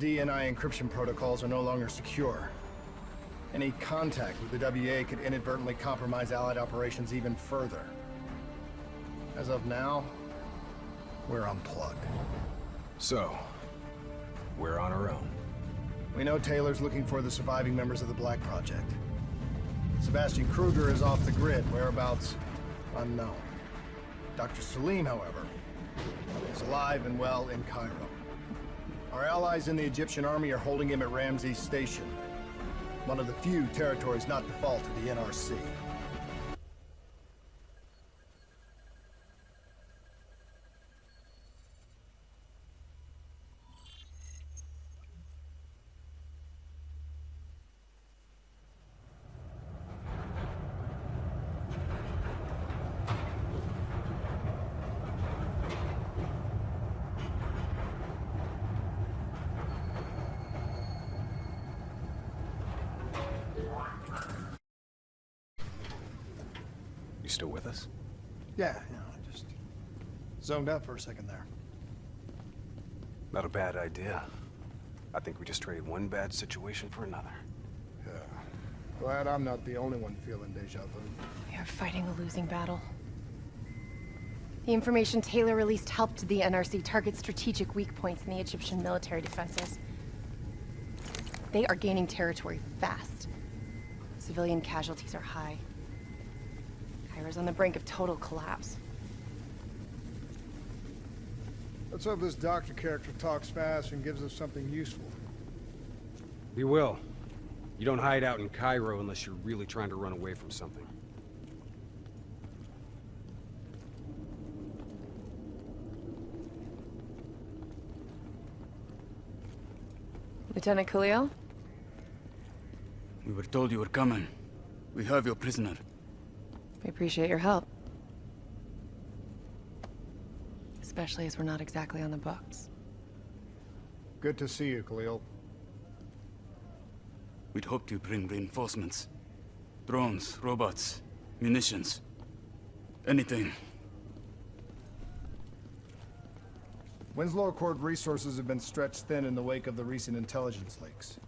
DNI encryption protocols are no longer secure. Any contact with the WA could inadvertently compromise Allied operations even further. As of now, we're unplugged. So, we're on our own. We know Taylor's looking for the surviving members of the Black Project. Sebastian Kruger is off the grid, whereabouts unknown. Dr. Celine, however, is alive and well in Cairo. Our allies in the Egyptian army are holding him at Ramses Station, one of the few territories not to fall to the NRC. Zoned out for a second there. Not a bad idea. I think we just traded one bad situation for another. Yeah. Glad I'm not the only one feeling deja vu. We are fighting a losing battle. The information Taylor released helped the NRC target strategic weak points in the Egyptian military defenses. They are gaining territory fast. Civilian casualties are high. Caira's on the brink of total collapse. Let's hope this doctor character talks fast and gives us something useful. He will. You don't hide out in Cairo unless you're really trying to run away from something. Lieutenant Khalil? We were told you were coming. We have your prisoner. We appreciate your help. especially as we're not exactly on the books. Good to see you, Khalil. We'd hoped you'd bring reinforcements. Drones, robots, munitions. Anything. Winslow Accord resources have been stretched thin in the wake of the recent intelligence leaks.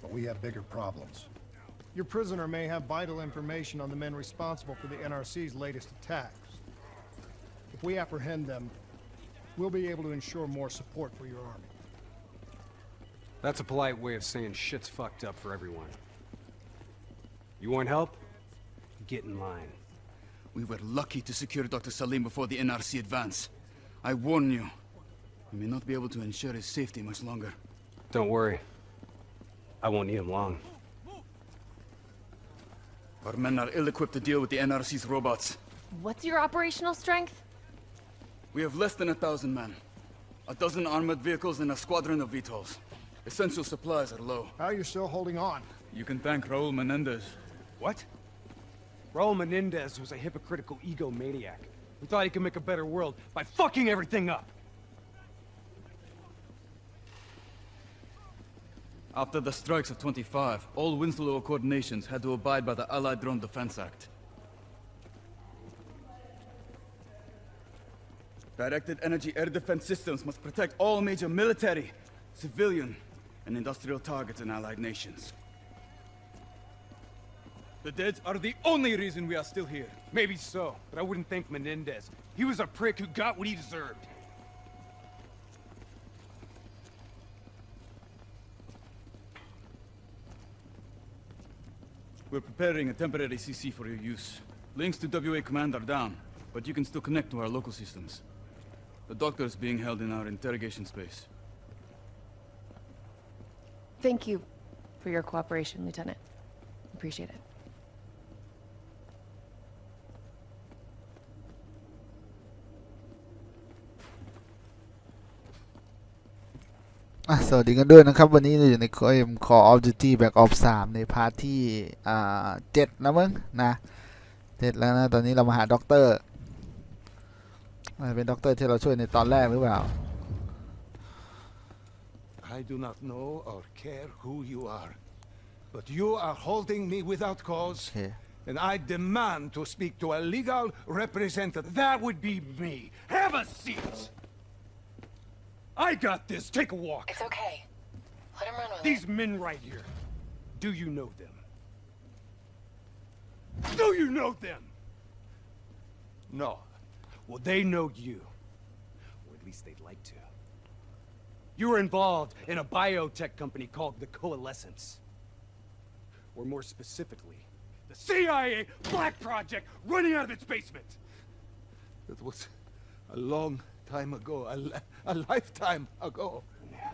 But we have bigger problems. Your prisoner may have vital information on the men responsible for the NRC's latest attack. If we apprehend them, we'll be able to ensure more support for your army. That's a polite way of saying shit's fucked up for everyone. You want help? Get in line. We were lucky to secure Dr. Salim before the NRC advance. I warn you, we may not be able to ensure his safety much longer. Don't worry. I won't need him long. Our men are ill-equipped to deal with the NRC's robots. What's your operational strength? We have less than a thousand men. A dozen armored vehicles and a squadron of VTOLs. Essential supplies are low. How are you still holding on? You can thank Raul Menendez. What? Raul Menendez was a hypocritical egomaniac. He thought he could make a better world by fucking everything up! After the strikes of 25, all Winslow Accord nations had to abide by the Allied Drone Defense Act. Directed energy air defense systems must protect all major military, civilian, and industrial targets in allied nations. The deads are the only reason we are still here. Maybe so, but I wouldn't thank Menendez. He was a prick who got what he deserved. We're preparing a temporary CC for your use. Links to WA Command are down, but you can still connect to our local systems. The doctor is being held in our interrogation space. Thank you for your cooperation, Lieutenant. Appreciate it. สวัสดีกันด้วยนะครับ วันนี้เราอยู่ในคออเ็ COM c อ l l of ตี้แบ็กออฟสามในพาร์ทที่เจ็ดนะมึงนะเจ็ดแล้วนะ ตอนนี้เรามาหาด็อกเตอร์ I do not know or care who you are but you are holding me without cause and I demand to speak to a legal representative that would be me have a seat I got this take a walk it's okay let him run with these men right here do you know them do you know them no well, they know you. Or at least they'd like to. You were involved in a biotech company called the Coalescence. Or more specifically, the CIA Black Project running out of its basement. That was a long time ago, a, li a lifetime ago. Yeah.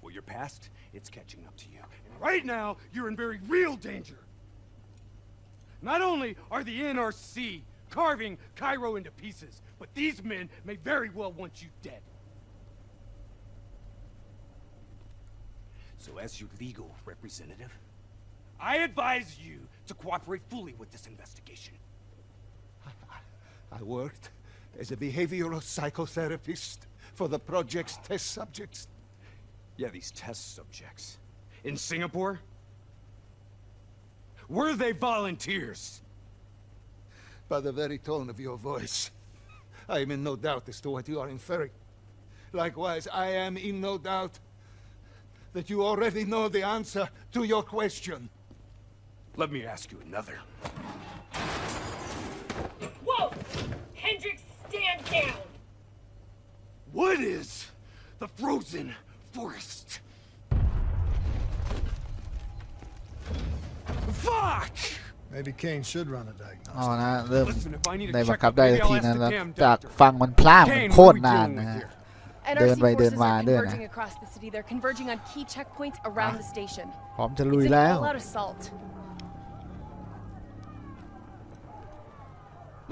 Well, your past, it's catching up to you. And right now, you're in very real danger. Not only are the NRC carving Cairo into pieces, but these men may very well want you dead. So as your legal representative, I advise you to cooperate fully with this investigation. I worked as a behavioral psychotherapist for the project's test subjects. Yeah, these test subjects. In Singapore? Were they volunteers? by the very tone of your voice. I am in no doubt as to what you are inferring. Likewise, I am in no doubt that you already know the answer to your question. Let me ask you another. Whoa! Hendrix, stand down! What is the frozen forest? Fuck! Maybe Kane should run a d i a g n o s i c อ๋อนะเริ่มในบังคับได้ทีนั้นแล้วจากฟังมันพลาดโคตรนานนะเดินไปเดินมาเดินนะพร้อมจะลุยแล้ว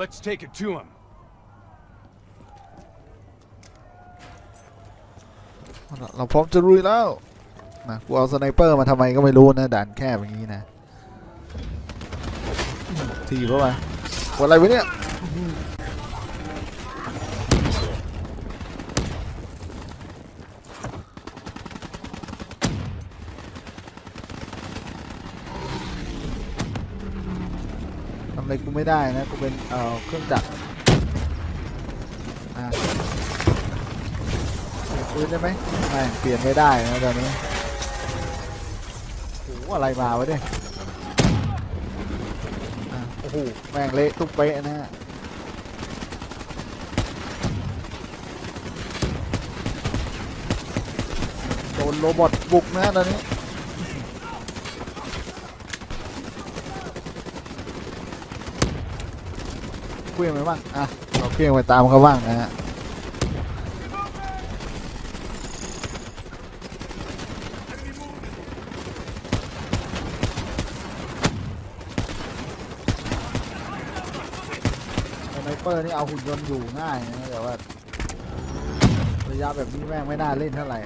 Let's take it to him. เราพร้อมจะลุยแล้วนะกูเอาสไนเปอร์มาทำไมก็ไม่รู้นะด่านแคบอย่างนี้นะทีเข้าไปอะไรวะเนี่ยทำอะไรกูไม่ได้นะ กูเป็น เอ่อเครื่องจักรเปลี่ยนืนได้ไหมไม่เปลี่ยนไม่ได้นะตอนนี้โอ้โหอะไรมาวะเนี่ยหแม่งเละตุ๊กเป๊ะนะฮะ โดนโรบอทบุกนะะตอนนี้เพื่อนไปบ้างอ่ะเราเพื่อนไปตามเขาบ้างนะฮะปอร์นี่เอาหุ่นยนต์อยู่ง่ายนะแต่ว่าระยะแบบนี้แม่ง ไม่น่าเล่นเท่าไหร่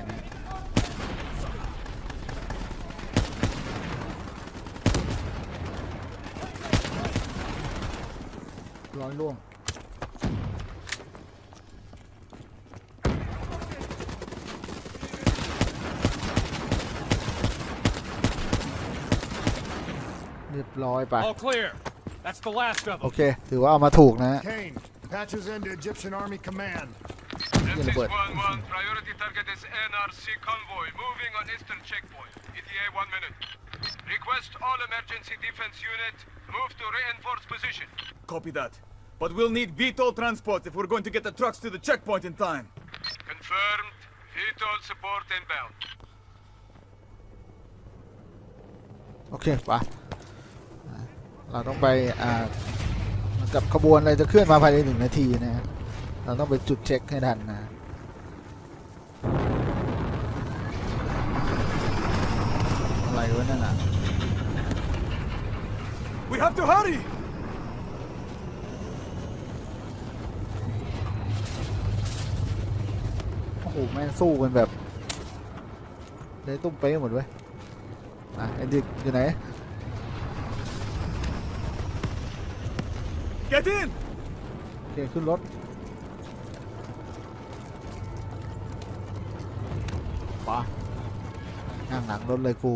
นะร้อนร่วงเรียบร้อยไป That's the last of them. โอเคถือว่าเอามาถูกนะฮะ Kane, patches into Egyptian Army Command. เหี้ยระ This is one Priority target is NRC convoy moving on eastern checkpoint. ETA one minute. Request all emergency defense unit move to reinforce position. Copy that. But we'll need VTOL transport if we're going to get the trucks to the checkpoint in time. Confirmed. VTOL support inbound. โอเคไปเราต้องไปอ่ากับขบวนอะไรจะเคลื่อนมาภายในหนึ่งนาทีนะเราต้องไปจุดเช็คให้ทันนะอะไรวนั่นโอ้โห แม่งสู้กันแบบ ได้ตุ้มเป๊ะหมดเว้ยอ่ะไอ้ดิกอยู่ไหน Get in! Okay, ขึ้นรถ ปะนั่งหลังรถเลยกู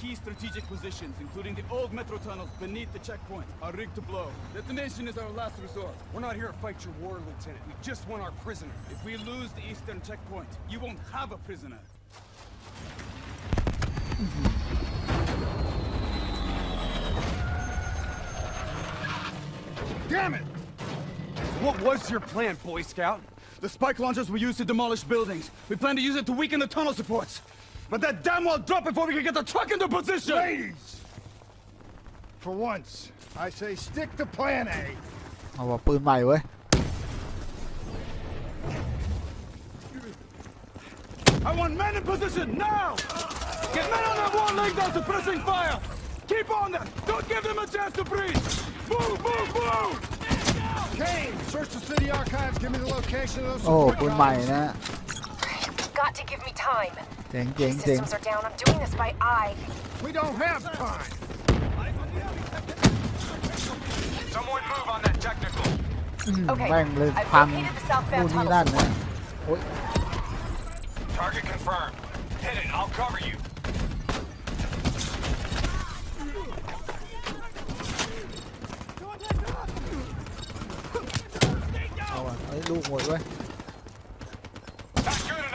Key strategic positions, including the old metro tunnels beneath the checkpoint, are rigged to blow. Detonation is our last resort. We're not here to fight your war, Lieutenant. We just want our prisoner. If we lose the eastern checkpoint, you won't have a prisoner. Mm-hmm. Damn it! What was your plan, Boy Scout? The spike launchers we used to demolish buildings. We plan to use it to weaken the tunnel supports. But that damn well dropped before we could get the truck into position! Ladies! For once, I say stick to plan A. way. I want men in position now! Get men on that one leg down suppressing fire! Keep on them! Don't give them a chance to breathe! Move, move, move! Kane, search the city archives. Give me the location of those. โอ้ปืนใหม่นะ oh, You've eh? got to give me time. เจ๋งเจ๋งเจ๋ง Systems are down. I'm doing this by eye. We don't have time. Someone move on that technical. อืมแม่งเลยพังนู่นนี่นั่นนะ hmm, Target confirmed. Hit it. I'll cover you. ลูกหมดเว้ยเ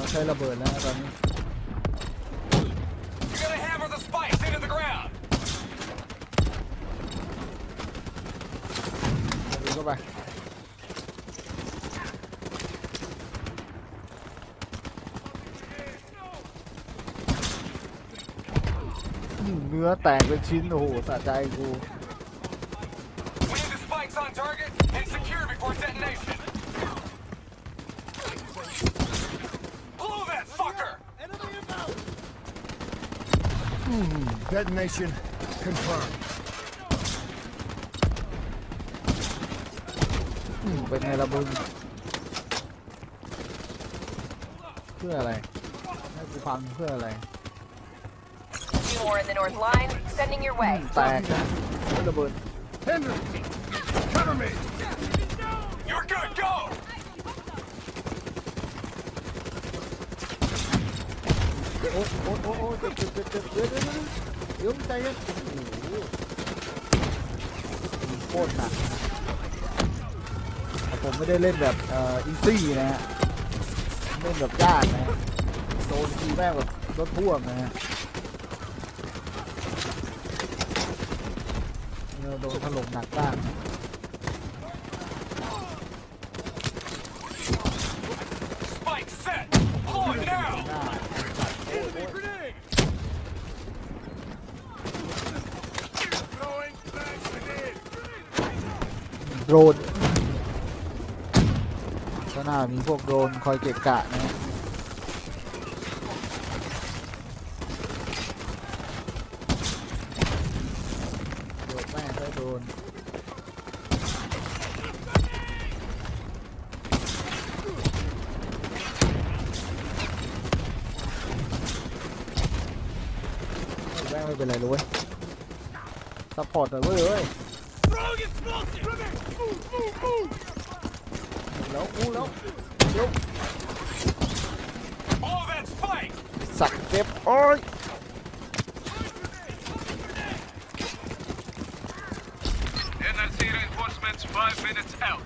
ราใช้ระเบิดนะตอนนี้เนื้อแตกเป็นชิ้นโอ้โหสะใจกู Mm, detonation confirmed. Mm, เป็นไงละบุญเพื่ออะไรให้กูฟังเพื่ออะไร eh. eh. Two more in the north line, sending your way. แตกนะระเบิด hmm, Henry, cover me. อ้โอ้โอ้โอ้เจ็บเจ็บเจ็บเจ็บเดี๋ยวเดี๋ยวเดี๋ยวเดี๋ยวใจเย็นโอ้โหโคตรหนักแต่ผมไม่ได้เล่นแบบเอ่ออินซี่นะฮะ เล่นแบบยากนะฮะโดนทีแม่งแบบรถพ่วงนะฮะเราโดนถล่มหนักบ้างนะโดนข้างหน้ามีพวกโดนคอยเก็บกะนะ โดนแม่ไโดนแม่ไม่เป็นไรรู้เลยซัพพอร์ตเลย Five minutes out.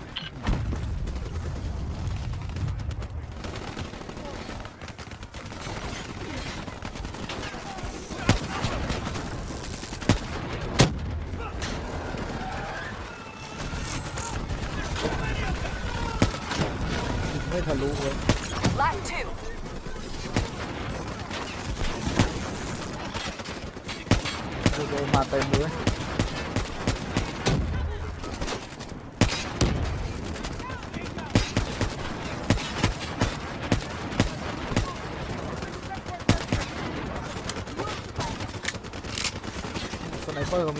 Hallo.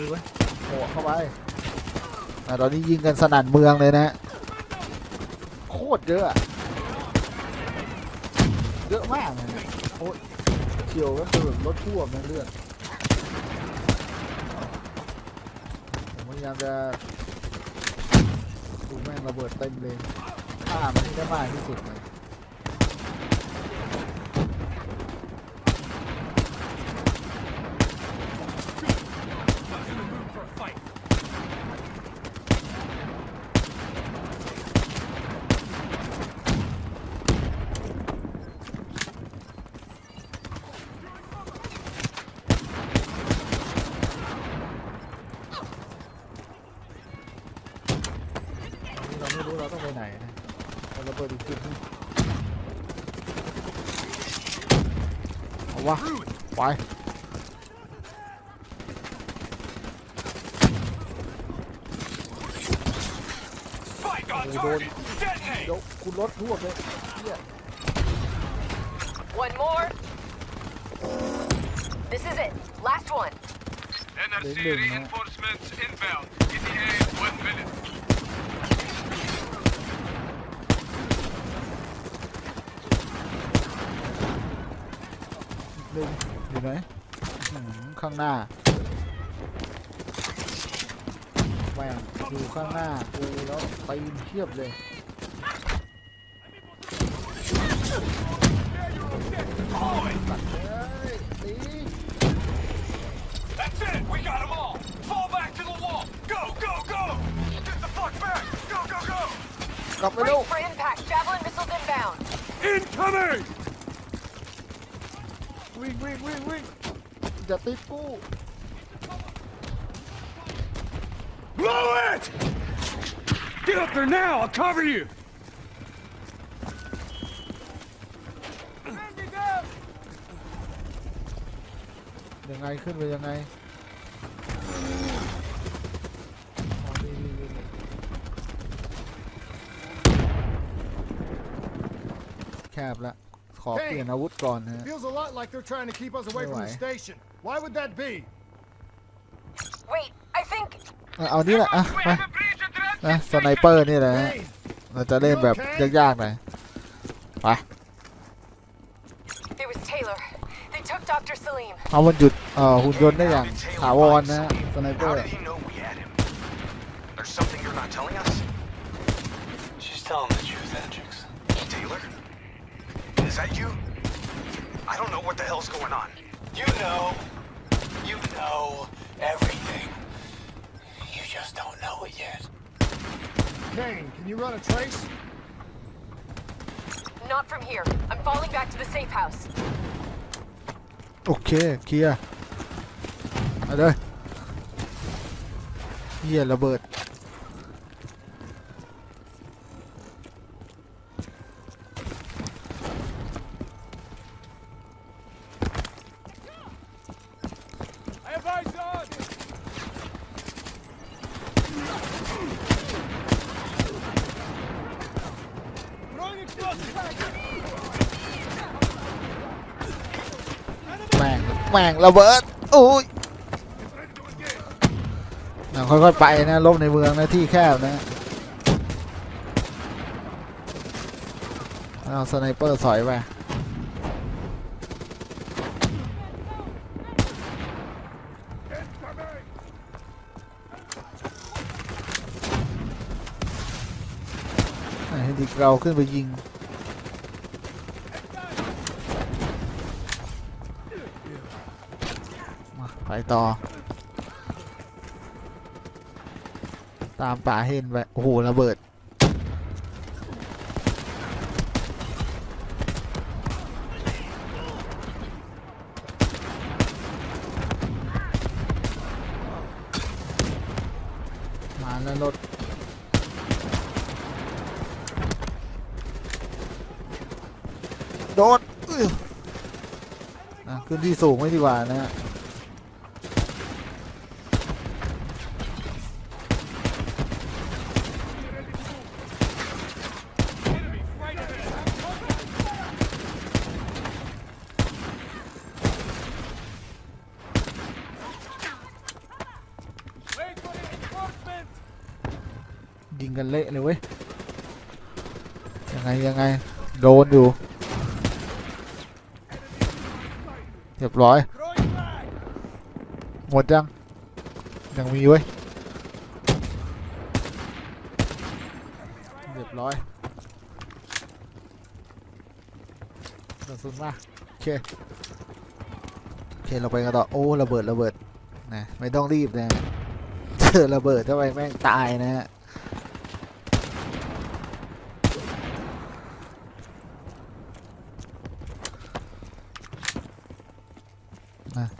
มีไว้โอ้เข้าไปตอนนี้ยิงกันสนั่นเมืองเลยนะ โคตรเยอะเยอะมากเลยโอ้ยเฉียวก็คือรถทั่วงนเลือดผมพยายามจะดูแม่งระเบิดเต็มเลย ฆ่ามันได้มากที่สุดเลย more? This is it. Last one. NRC reinforcements inbound. ETA one minute. they now! I'll cover you! They're ngay, khuyết về Feels a lot like they're trying to keep us away from the station. Why would that be? Wait, I think. เอานี่แหละอ่ะไป uh, นะสไนเปอร์นี่แหละเราจะเล่นแบบยากๆหน่อย ไปเอามันหยุดเออหุ่นยนต์ได้อย่างถาวรนนะสไนเปอร์ Kane, can you run a trace? Not from here. I'm falling back to the safe house. Okay, Kia. อะไรเฮียระเบิดระเบิด อุ้ยนค่อยๆไปนะ ลบ ในเมืองนะ ที่แคบนะ เอาสไนเปอร์สอยไปให้ดเราขึ้นไปยิงไปต่อ ตามป่าเห็นไปโอ้โหระเบิด มาแล้วรถโดดขึ้นที่สูงไม่ดีกว่านะฮะยิงกันเละเลยเว้ย ยังไง ยังไง โดนอยู่เรียบร้อย หมดยังยังมีเว้ยเรียบร้อยกระสุนมาโอเคโอเคเราไปกันต่อ โอ้ ระเบิด ระเบิดนะไม่ต้องรีบนะเจอระเบิด้าไปแม่ง ตายนะฮะ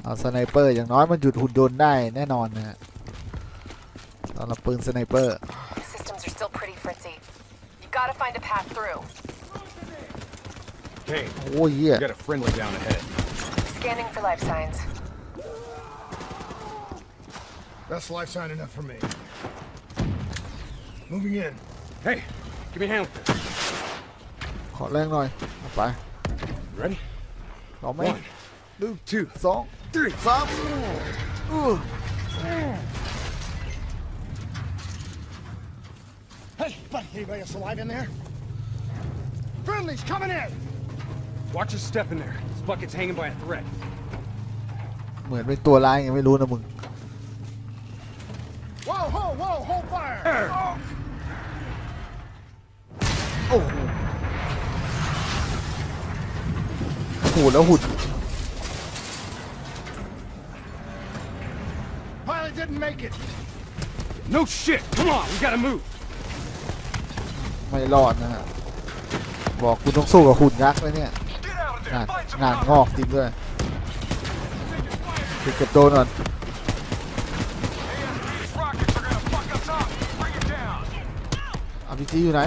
เอาสไนเปอร์อย่างน้อยมันหยุดหุ่นยนต์ได้แน่นอนนะสำหรับปืนสไนเปอร์ systems are still pretty fritzy. You gotta find a path through. Hey, oh yeah. Got a friendly down ahead. Scanning for life signs. That's life sign enough for me. Moving in. Hey, give me a hand. ขอแรงหน่อยไป Ready? เราไม่หนึ่งสอง three. Pop. Hey, buddy, anybody else alive in there? Friendly's coming in! Watch your step in there. This bucket's hanging by a thread. เหมือนเป็นตัวร้ายยังไม่รู้นะมึง Whoa, whoa, whoa, hold fire! Oh. โอ้โหแล้วหุ่น make it. No shit. Come on, we gotta move. ไม่รอดนะฮะบอกคุณต้องสู้กับคุณยักษ์เลยเนี่ยงานงานงอกจริงด้วยเก็บโดนก่อนอาบีจีอยู่ไหน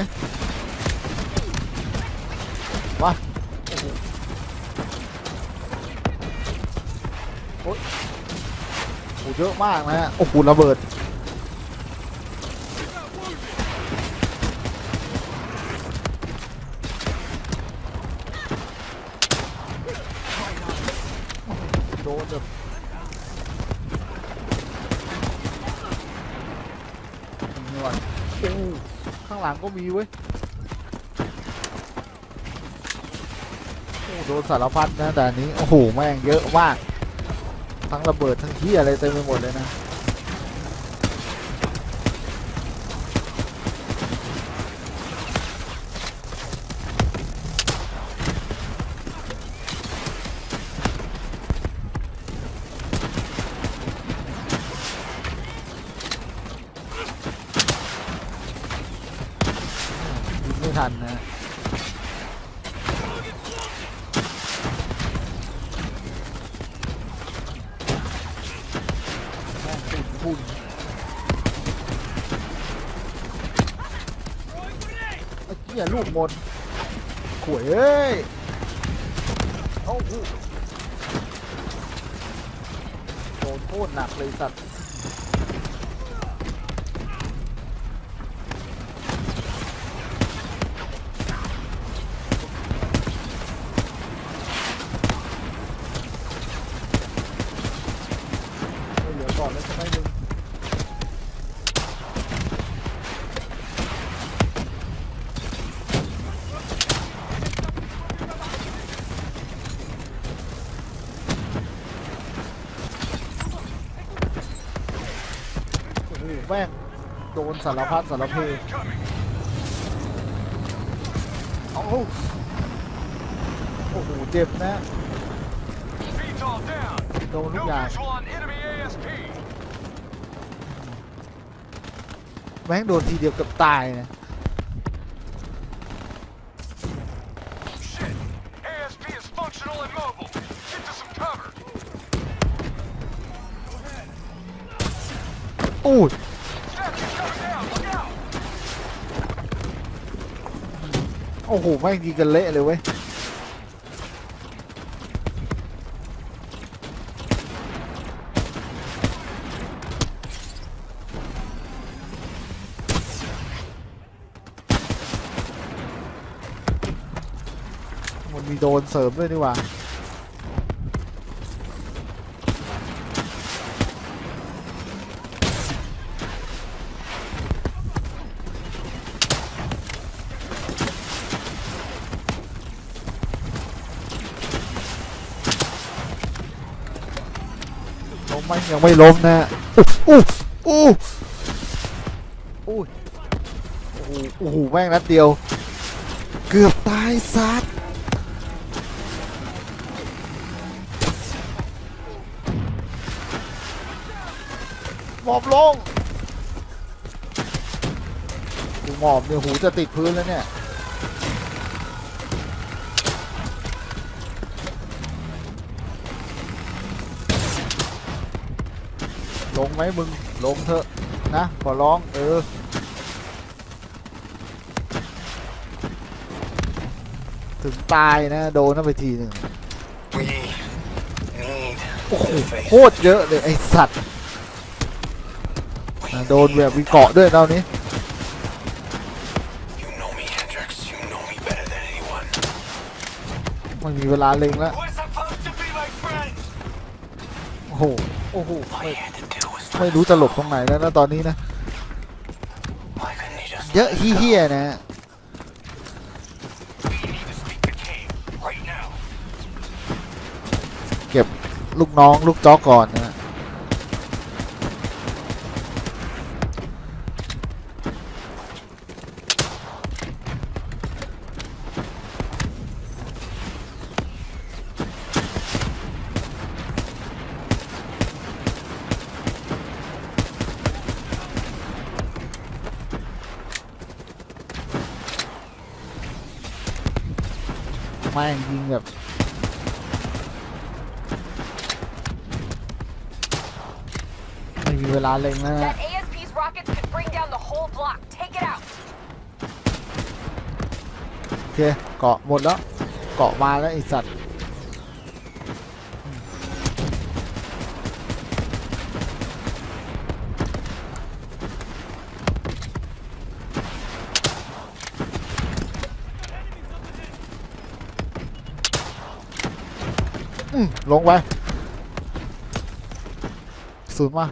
เยอะมากนะฮะโอ้โหระเบิด โดนบน่วข้างหลังก็มีเว้ยโอ้โดนสารพัดนะแต่นี้ โอ้โหแม่งเยอะมากทั้งระเบิดทั้งที่อะไรเต็มไปหมดเลยนะมดขวยเอ้ยเอาโดนโทษหนักเลยสัตว์สารพัดสารพีอาโอ้โห เจ็บนะ โดนลูกยาแม่งโดนทีเดียวกับตายนะโอ้โหไม่ยีกันเละเลยเว้ย มันมีโดนเสริมด้วยนี่หว่ายังไม่ล้มนะอู้อู้อู้โอ้โหแม่งนัดเดียว เกือบตายซัดหมอบลงูหมอบเนี่ยหู จะติดพื้นแล้วเนี่ยลงไหมมึงลงเถอะนะ ขอร้องเออถึงตายนะ โดนนั้าไปทีหนึ่งโอ้โหโคตรเยอะเลยไอสัตว์อะโดนแบบวิเกาะด้วยตอนนี้มันมีเวลาเล็งแล้วโอ้โหโอ้โห My h e ไม่รู้จะหลบตรงไหนแล้วนะตอนนี้นะ เยอะเฮี้ยนะ เก็บ ลูกน้องลูกจอก่อนเลยนะโอเคเกาะหมดแล้ว เกาะมาแล้วไอสัตว์ลงไปสูดมา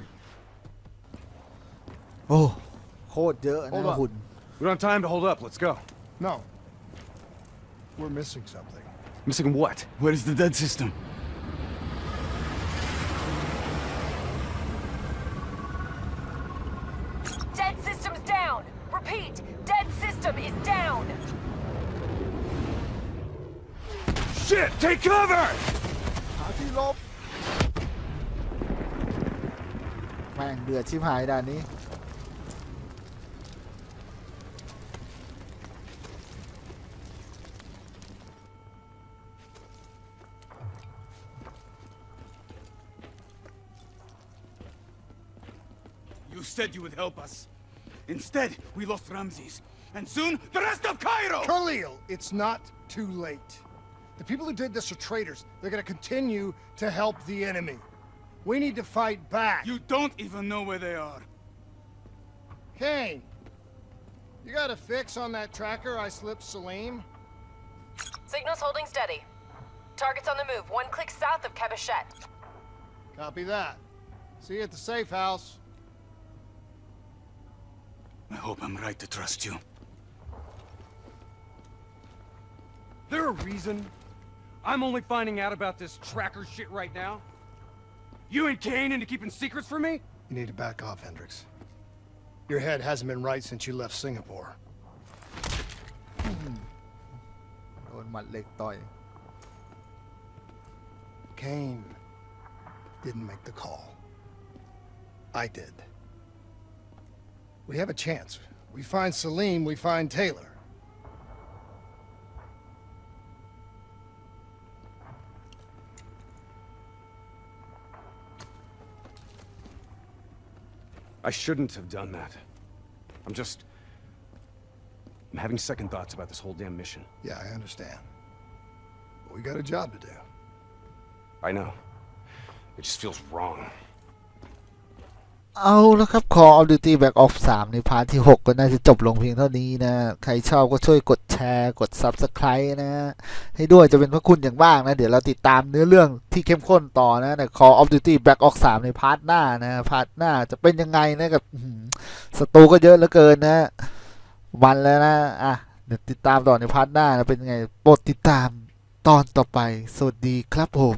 Oh, hold on! We don't have time to hold up. Let's go. No. We're missing something. Missing what? Where is the dead system? Dead system's down. Repeat, dead system is down. Shit! Take cover! said you would help us. Instead, we lost Ramses, and soon the rest of Cairo! Khalil, it's not too late. The people who did this are traitors. They're gonna continue to help the enemy. We need to fight back. You don't even know where they are. Kane, you got a fix on that tracker I slipped Salim? Signal's holding steady. Target's on the move, one click south of Cabachet. Copy that. See you at the safe house. I hope I'm right to trust you. There a reason I'm only finding out about this tracker shit right now? You and Kane into keeping secrets from me? You need to back off, Hendricks. Your head hasn't been right since you left Singapore. Kane didn't make the call. I did. We have a chance. We find Salim, we find Taylor. I shouldn't have done that. I'm just... I'm having second thoughts about this whole damn mission. Yeah, I understand. But we got a job to do. I know. It just feels wrong. เอาแล้วครับค a l l Duty b a c k Ops 3ในพาร์ทที่ 6 ก็น่าจะจบลงเพียงเท่านี้นะ ใครชอบก็ช่วยกดแชร์ กด Subscribe นะ ให้ด้วยจะเป็นพระคุณอย่างบ้างนะ เดี๋ยวเราติดตามเนื้อเรื่องที่เข้มข้นต่อนะในอ a l l Duty b a c k Ops 3ในพาร์ทหน้านะ พาร์ทหน้าจะเป็นยังไง นะกับศัตรูก็เยอะเหลือเกินนะ วันแล้วนะ อ่ะ เดี๋ยวติดตามต่อในพาร์ทหน้านะเป็นยังไง โปรดติดตามตอนต่อไป สวัสดีครับผม